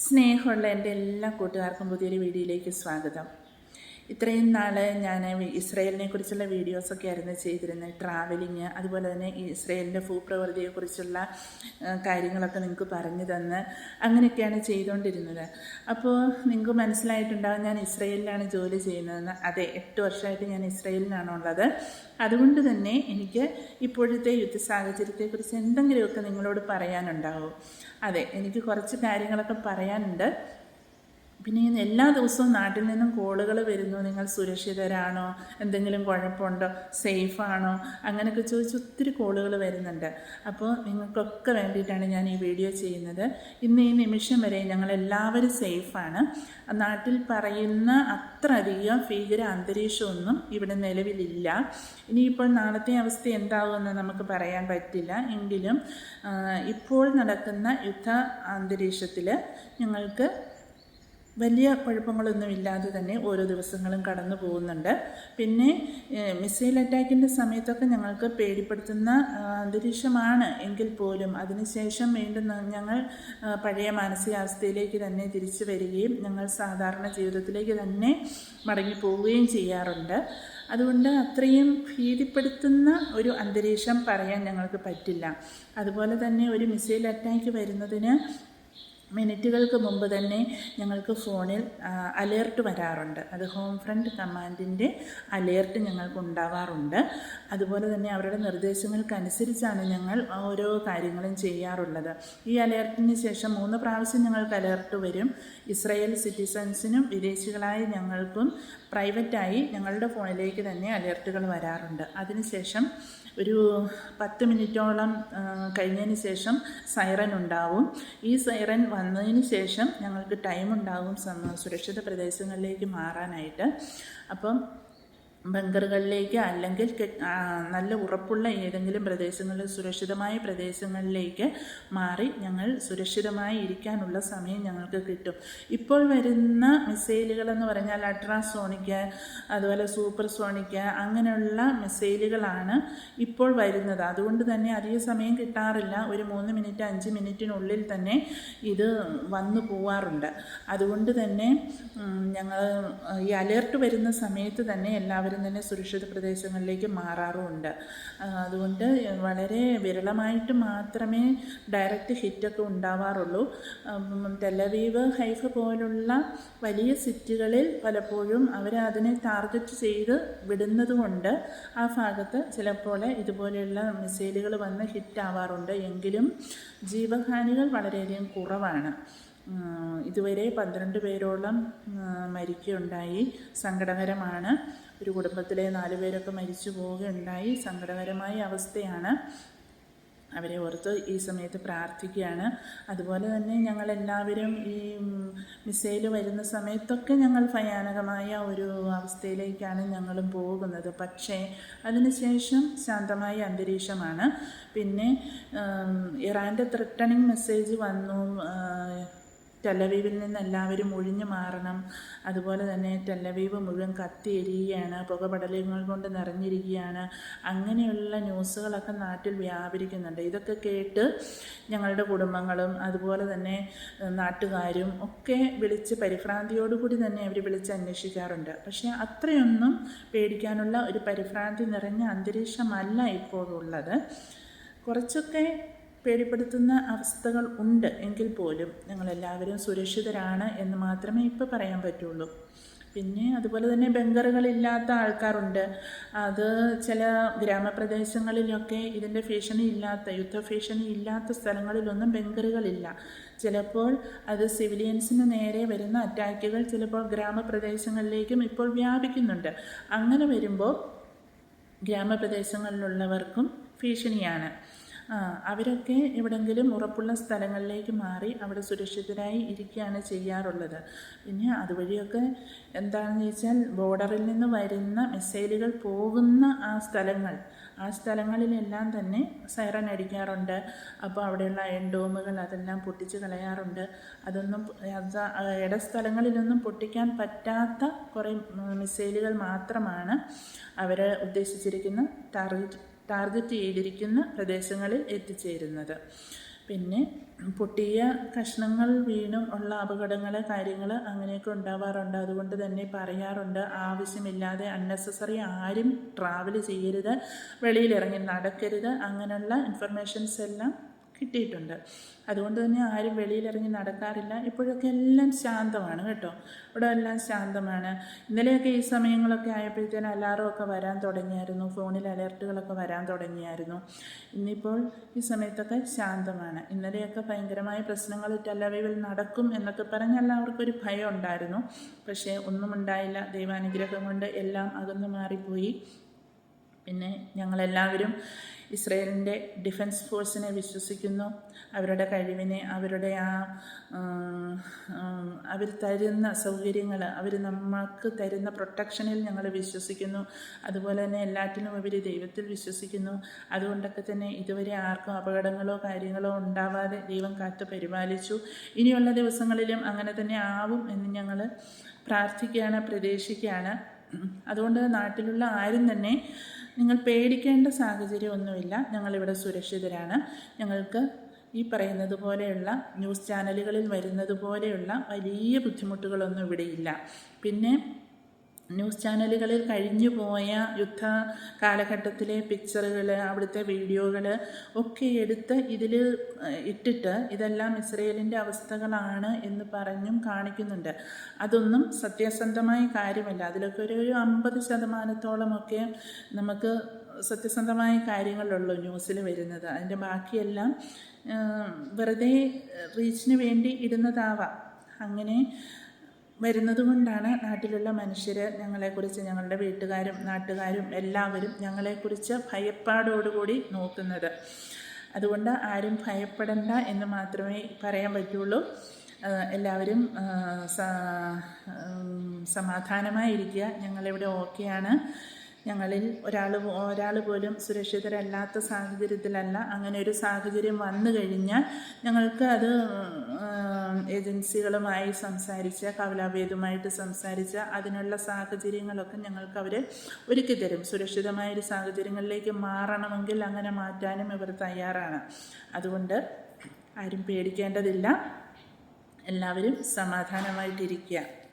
സ്നേഹമുള്ള എന്റെ എല്ലാ കൂട്ടുകാർക്കും പുതിയൊരു വീഡിയോയിലേക്ക് സ്വാഗതം. ഇത്രയും നാൾ ഞാൻ ഇസ്രയേലിനെ കുറിച്ചുള്ള വീഡിയോസൊക്കെ ആയിരുന്നു ചെയ്തിരുന്നത് ട്രാവലിങ് അതുപോലെ തന്നെ ഇസ്രയേലിന്റെ ഭൂപ്രകൃതിയെക്കുറിച്ചുള്ള കാര്യങ്ങളൊക്കെ നിങ്ങൾക്ക് പറഞ്ഞു തന്ന് അങ്ങനെയൊക്കെയാണ് ചെയ്തുകൊണ്ടിരുന്നത് അപ്പോൾ നിങ്ങൾക്ക് മനസ്സിലായിട്ടുണ്ടാകും ഞാൻ ഇസ്രയേലിലാണ് ജോലി ചെയ്യുന്നതെന്ന്. അതെ എട്ട് വർഷമായിട്ട് ഞാൻ ഇസ്രയേലിലാണുള്ളത് അതുകൊണ്ട് തന്നെ എനിക്ക് ഇപ്പോഴത്തെ യുദ്ധ സാഹചര്യത്തെക്കുറിച്ച് എന്തെങ്കിലുമൊക്കെ നിങ്ങളോട് പറയാനുണ്ടാവും? അതെ എനിക്ക് കുറച്ച് കാര്യങ്ങളൊക്കെ പറയാനുണ്ട്. പിന്നെ എല്ലാ ദിവസവും നാട്ടിൽ നിന്നും കോളുകൾ വരുന്നു. നിങ്ങൾ സുരക്ഷിതരാണോ? എന്തെങ്കിലും കുഴപ്പമുണ്ടോ? സേഫാണോ? അങ്ങനെയൊക്കെ ചോദിച്ച് ഒത്തിരി കോളുകൾ വരുന്നുണ്ട്. അപ്പോൾ നിങ്ങൾക്കൊക്കെ വേണ്ടിയിട്ടാണ് ഞാൻ ഈ വീഡിയോ ചെയ്യുന്നത്. ഇന്ന് ഈ നിമിഷം വരെ ഞങ്ങൾ എല്ലാവരും സേഫാണ്. നാട്ടിൽ പറയുന്ന അത്ര അധികം ഭീകര അന്തരീക്ഷമൊന്നും ഇവിടെ നിലവിലില്ല. ഇനിയിപ്പോൾ നാളത്തെ അവസ്ഥ എന്താകുമെന്ന് നമുക്ക് പറയാൻ പറ്റില്ല. എങ്കിലും ഇപ്പോൾ നടക്കുന്ന യുദ്ധ അന്തരീക്ഷത്തിൽ ഞങ്ങൾക്ക് വലിയ കുഴപ്പങ്ങളൊന്നും ഇല്ലാതെ തന്നെ ഓരോ ദിവസങ്ങളും കടന്നു പോകുന്നുണ്ട്. പിന്നെ മിസൈൽ അറ്റാക്കിന്റെ സമയത്തൊക്കെ ഞങ്ങൾക്ക് പേടിപ്പെടുത്തുന്ന അന്തരീക്ഷമാണ് എങ്കിൽ പോലും അതിനുശേഷം വീണ്ടും ഞങ്ങൾ പഴയ മാനസികാവസ്ഥയിലേക്ക് തന്നെ തിരിച്ചു വരികയും ഞങ്ങൾ സാധാരണ ജീവിതത്തിലേക്ക് തന്നെ മടങ്ങി പോവുകയും ചെയ്യാറുണ്ട്. അതുകൊണ്ട് അത്രയും ഭീതിപ്പെടുത്തുന്ന ഒരു അന്തരീക്ഷം പറയാൻ ഞങ്ങൾക്ക് പറ്റില്ല. അതുപോലെ തന്നെ ഒരു മിസൈൽ അറ്റാക്ക് വരുന്നതിന് മിനിറ്റുകൾക്ക് മുമ്പ് തന്നെ ഞങ്ങൾക്ക് ഫോണിൽ അലേർട്ട് വരാറുണ്ട്. അത് ഹോം ഫ്രണ്ട് കമാൻഡിന്റെ അലേർട്ട് ഞങ്ങൾക്ക് ഉണ്ടാവാറുണ്ട്. അതുപോലെ തന്നെ അവരുടെ നിർദ്ദേശങ്ങൾക്കനുസരിച്ചാണ് ഞങ്ങൾ ഓരോ കാര്യങ്ങളും ചെയ്യാറുള്ളത്. ഈ അലേർട്ടിന് ശേഷം മൂന്ന് പ്രാവശ്യം ഞങ്ങൾക്ക് അലേർട്ട് വരും. ഇസ്രയേൽ സിറ്റിസൺസിനും വിദേശികളായ ഞങ്ങൾക്കും പ്രൈവറ്റായി ഞങ്ങളുടെ ഫോണിലേക്ക് തന്നെ അലേർട്ടുകൾ വരാറുണ്ട്. അതിനുശേഷം ഒരു പത്ത് മിനിറ്റോളം കഴിഞ്ഞതിന് ശേഷം സൈറൻ ഉണ്ടാവും. ഈ സൈറൻ വന്നതിന് ശേഷം ഞങ്ങൾക്ക് ടൈം ഉണ്ടാകും സുരക്ഷിത പ്രദേശങ്ങളിലേക്ക് മാറാനായിട്ട്. അപ്പം ബങ്കറുകളിലേക്ക് അല്ലെങ്കിൽ നല്ല ഉറപ്പുള്ള ഏതെങ്കിലും പ്രദേശങ്ങളിൽ സുരക്ഷിതമായ പ്രദേശങ്ങളിലേക്ക് മാറി ഞങ്ങൾ സുരക്ഷിതമായി ഇരിക്കാനുള്ള സമയം ഞങ്ങൾക്ക് കിട്ടും. ഇപ്പോൾ വരുന്ന മിസൈലുകളെന്ന് പറഞ്ഞാൽ അൾട്രാസോണിക് അതുപോലെ സൂപ്പർ സോണിക് അങ്ങനെയുള്ള മിസൈലുകളാണ് ഇപ്പോൾ വരുന്നത്. അതുകൊണ്ട് തന്നെ അധിക സമയം കിട്ടാറില്ല. ഒരു മൂന്ന് മിനിറ്റ് അഞ്ച് മിനിറ്റിനുള്ളിൽ തന്നെ ഇത് വന്നു പോവാറുണ്ട്. അതുകൊണ്ട് തന്നെ ഞങ്ങൾ ഈ അലേർട്ട് വരുന്ന സമയത്ത് തന്നെ എല്ലാവരും തന്നെ സുരക്ഷിത പ്രദേശങ്ങളിലേക്ക് മാറാറുമുണ്ട്. അതുകൊണ്ട് വളരെ വിരളമായിട്ട് മാത്രമേ ഡയറക്റ്റ് ഹിറ്റൊക്കെ ഉണ്ടാവാറുള്ളൂ. തെലവീവ് ഹൈഫ പോലുള്ള വലിയ സിറ്റികളിൽ പലപ്പോഴും അവർ അതിനെ ടാർഗറ്റ് ചെയ്ത് വിടുന്നതുകൊണ്ട് ആ ഭാഗത്ത് ചിലപ്പോൾ ഇതുപോലെയുള്ള മിസൈലുകൾ വന്ന് ഹിറ്റാവാറുണ്ട് എങ്കിലും ജീവഹാനികൾ വളരെയധികം കുറവാണ്. ഇതുവരെ പന്ത്രണ്ട് പേരോളം മരിക്കുകയുണ്ടായി. സങ്കടകരമാണ്. ഒരു കുടുംബത്തിലെ നാല് പേരൊക്കെ മരിച്ചു പോവുകയുണ്ടായി. സങ്കടകരമായ അവസ്ഥയാണ്. അവരെ ഓർത്ത് ഈ സമയത്ത് പ്രാർത്ഥിക്കുകയാണ്. അതുപോലെ തന്നെ ഞങ്ങളെല്ലാവരും ഈ മിസൈൽ വരുന്ന സമയത്തൊക്കെ ഞങ്ങൾ ഭയാനകമായ ഒരു അവസ്ഥയിലേക്കാണ് ഞങ്ങളും പോകുന്നത്. പക്ഷേ അതിനുശേഷം ശാന്തമായ അന്തരീക്ഷമാണ്. പിന്നെ ഇറാന്റെ ത്രിട്ടണിങ് മെസ്സേജ് വന്നു. ടെലവീവിൽ നിന്ന് എല്ലാവരും ഒഴിഞ്ഞു മാറണം. അതുപോലെ തന്നെ ടെലവീവ് മുഴുവൻ കത്തിയെരിയുകയാണ് പുകപടലങ്ങൾ കൊണ്ട് നിറഞ്ഞിരിക്കുകയാണ്. അങ്ങനെയുള്ള ന്യൂസുകളൊക്കെ നാട്ടിൽ വ്യാപരിക്കുന്നുണ്ട്. ഇതൊക്കെ കേട്ട് ഞങ്ങളുടെ കുടുംബങ്ങളും അതുപോലെ തന്നെ നാട്ടുകാരും ഒക്കെ വിളിച്ച് പരിഭ്രാന്തിയോടുകൂടി തന്നെ അവർ വിളിച്ച് അന്വേഷിക്കാറുണ്ട്. പക്ഷേ അത്രയൊന്നും പേടിക്കാനുള്ള ഒരു പരിഭ്രാന്തി നിറഞ്ഞ അന്തരീക്ഷമല്ല ഇപ്പോഴുള്ളത്. കുറച്ചൊക്കെ പേടിപ്പെടുത്തുന്ന അവസ്ഥകൾ ഉണ്ട് എങ്കിൽ പോലും നിങ്ങളെല്ലാവരും സുരക്ഷിതരാണ് എന്ന് മാത്രമേ ഇപ്പോൾ പറയാൻ പറ്റുള്ളൂ. പിന്നെ അതുപോലെ തന്നെ ബങ്കറുകളില്ലാത്ത ആൾക്കാരുണ്ട്. അത് ചില ഗ്രാമപ്രദേശങ്ങളിലൊക്കെ ഇതിന്റെ ഭീഷണി ഇല്ലാത്ത യുദ്ധ ഭീഷണി ഇല്ലാത്ത സ്ഥലങ്ങളിലൊന്നും ബങ്കറുകളില്ല ചിലപ്പോൾ അത് സിവിലിയൻസിന് നേരെ വരുന്ന അറ്റാക്കുകൾ ചിലപ്പോൾ ഗ്രാമപ്രദേശങ്ങളിലേക്കും ഇപ്പോൾ വ്യാപിക്കുന്നുണ്ട്. അങ്ങനെ വരുമ്പോൾ ഗ്രാമപ്രദേശങ്ങളിലുള്ളവർക്കും ഭീഷണിയാണ്. അവരൊക്കെ എവിടെങ്കിലും ഉറപ്പുള്ള സ്ഥലങ്ങളിലേക്ക് മാറി അവിടെ സുരക്ഷിതരായി ഇരിക്കുകയാണ് ചെയ്യാറുള്ളത്. പിന്നെ അതുവഴിയൊക്കെ എന്താണെന്ന് വെച്ചാൽ ബോർഡറിൽ നിന്ന് വരുന്ന മിസൈലുകൾ പോകുന്ന ആ സ്ഥലങ്ങൾ ആ സ്ഥലങ്ങളിലെല്ലാം തന്നെ സൈറൻ അടിക്കാറുണ്ട്. അപ്പോൾ അവിടെയുള്ള അയൺ ഡോമുകൾ അതെല്ലാം പൊട്ടിച്ച് കളയാറുണ്ട്. അതൊന്നും ഇടസ്ഥലങ്ങളിലൊന്നും ഇട സ്ഥലങ്ങളിലൊന്നും പൊട്ടിക്കാൻ പറ്റാത്ത കുറേ മിസൈലുകൾ മാത്രമാണ് അവർ ഉദ്ദേശിച്ചിരിക്കുന്ന ടാർഗറ്റ് ടാർഗറ്റ് ചെയ്തിരിക്കുന്ന പ്രദേശങ്ങളിൽ എത്തിച്ചേരുന്നത്. പിന്നെ പൊട്ടിയ കഷ്ണങ്ങൾ വീണും ഉള്ള അപകടങ്ങൾ കാര്യങ്ങൾ അങ്ങനെയൊക്കെ ഉണ്ടാവാറുണ്ട്. അതുകൊണ്ട് തന്നെ പറയാറുണ്ട് ആവശ്യമില്ലാതെ അൺനെസസറി ആരും ട്രാവൽ ചെയ്യരുത് വെളിയിലിറങ്ങി നടക്കരുത് അങ്ങനെയുള്ള ഇൻഫർമേഷൻസ് എല്ലാം കിട്ടിയിട്ടുണ്ട്. അതുകൊണ്ട് തന്നെ ആരും വെളിയിലിറങ്ങി നടക്കാറില്ല. ഇപ്പോഴൊക്കെ എല്ലാം ശാന്തമാണ് കേട്ടോ. ഇവിടെ എല്ലാം ശാന്തമാണ്. ഇന്നലെയൊക്കെ ഈ സമയങ്ങളൊക്കെ ആയപ്പോഴത്തേന് അലാറമൊക്കെ വരാൻ തുടങ്ങിയായിരുന്നു. ഫോണിൽ അലർട്ടുകളൊക്കെ വരാൻ തുടങ്ങിയായിരുന്നു. ഇന്നിപ്പോൾ ഈ സമയത്തൊക്കെ ശാന്തമാണ്. ഇന്നലെയൊക്കെ ഭയങ്കരമായ പ്രശ്നങ്ങൾ ടെലവീവിൽ നടക്കും എന്നൊക്കെ പറഞ്ഞ് എല്ലാവർക്കും ഭയം ഉണ്ടായിരുന്നു. പക്ഷേ ഒന്നും ഉണ്ടായില്ല. ദൈവാനുഗ്രഹം കൊണ്ട് എല്ലാം അകന്നു മാറിപ്പോയി. പിന്നെ ഞങ്ങളെല്ലാവരും ഇസ്രയേലിന്റെ ഡിഫൻസ് ഫോഴ്സിനെ വിശ്വസിക്കുന്നു. അവരുടെ കഴിവിനെ അവരുടെ ആ അവർ തരുന്ന സൗകര്യങ്ങൾ അവർ നമുക്ക് തരുന്ന പ്രൊട്ടക്ഷനിൽ ഞങ്ങൾ വിശ്വസിക്കുന്നു. അതുപോലെ തന്നെ എല്ലാറ്റിനും അവർ ദൈവത്തിൽ വിശ്വസിക്കുന്നു. അതുകൊണ്ടൊക്കെ തന്നെ ഇതുവരെ ആർക്കും അപകടങ്ങളോ കാര്യങ്ങളോ ഉണ്ടാവാതെ ദൈവം കാത്തു പരിപാലിച്ചു. ഇനിയുള്ള ദിവസങ്ങളിലും അങ്ങനെ തന്നെ ആവും എന്ന് ഞങ്ങൾ പ്രാർത്ഥിക്കുകയാണ് പ്രതീക്ഷിക്കുകയാണ്. അതുകൊണ്ട് നാട്ടിലുള്ള ആരും തന്നെ നിങ്ങൾ പേടിക്കേണ്ട സാഹചര്യമൊന്നുമില്ല. ഞങ്ങളിവിടെ സുരക്ഷിതരാണ്. ഞങ്ങൾക്ക് ഈ പറയുന്നത് പോലെയുള്ള ന്യൂസ് ചാനലുകളിൽ വരുന്നത് പോലെയുള്ള വലിയ ബുദ്ധിമുട്ടുകളൊന്നും ഇവിടെയില്ല പിന്നെ ന്യൂസ് ചാനലുകളിൽ കഴിഞ്ഞു പോയ യുദ്ധ കാലഘട്ടത്തിലെ പിക്ചറുകൾ അവിടുത്തെ വീഡിയോകൾ ഒക്കെ എടുത്ത് ഇതിൽ ഇട്ടിട്ട് ഇതെല്ലാം ഇസ്രയേലിന്റെ അവസ്ഥകളാണ് എന്ന് പറഞ്ഞും കാണിക്കുന്നുണ്ട്. അതൊന്നും സത്യസന്ധമായ കാര്യമല്ല. അതിലൊക്കെ ഒരു ഒരു അമ്പത് ശതമാനത്തോളമൊക്കെ നമുക്ക് സത്യസന്ധമായ കാര്യങ്ങളുള്ളൂ ന്യൂസിൽ വരുന്നത്. അതിന്റെ ബാക്കിയെല്ലാം വെറുതെ റീച്ചിന് വേണ്ടി ഇടുന്നതാവാം അങ്ങനെ വരുന്നത് കൊണ്ടാണ് നാട്ടിലുള്ള മനുഷ്യർ ഞങ്ങളെക്കുറിച്ച് ഞങ്ങളുടെ വീട്ടുകാരും നാട്ടുകാരും എല്ലാവരും ഞങ്ങളെക്കുറിച്ച് ഭയപ്പാടോടുകൂടി നോക്കുന്നത്. അതുകൊണ്ട് ആരും ഭയപ്പെടണ്ട എന്ന് മാത്രമേ പറയാൻ പറ്റുള്ളൂ. എല്ലാവരും സമാധാനമായിരിക്കുക. ഞങ്ങളിവിടെ ഓക്കെയാണ്. ഞങ്ങളിൽ ഒരാൾ ഒരാൾ പോലും സുരക്ഷിതരല്ലാത്ത സാഹചര്യത്തിലല്ല. അങ്ങനെ ഒരു സാഹചര്യം വന്നു കഴിഞ്ഞാൽ ഞങ്ങൾക്ക് അത് ഏജൻസികളുമായി സംസാരിച്ച് കവലാഭേദമായിട്ട് സംസാരിച്ച് അതിനുള്ള സാഹചര്യങ്ങളൊക്കെ ഞങ്ങൾക്ക് അവർ ഒരുക്കി തരും. സുരക്ഷിതമായൊരു സാഹചര്യങ്ങളിലേക്ക് മാറണമെങ്കിൽ അങ്ങനെ മാറ്റാനും ഇവർ തയ്യാറാണ്. അതുകൊണ്ട് ആരും പേടിക്കേണ്ടതില്ല. എല്ലാവരും സമാധാനമായിട്ടിരിക്കുക.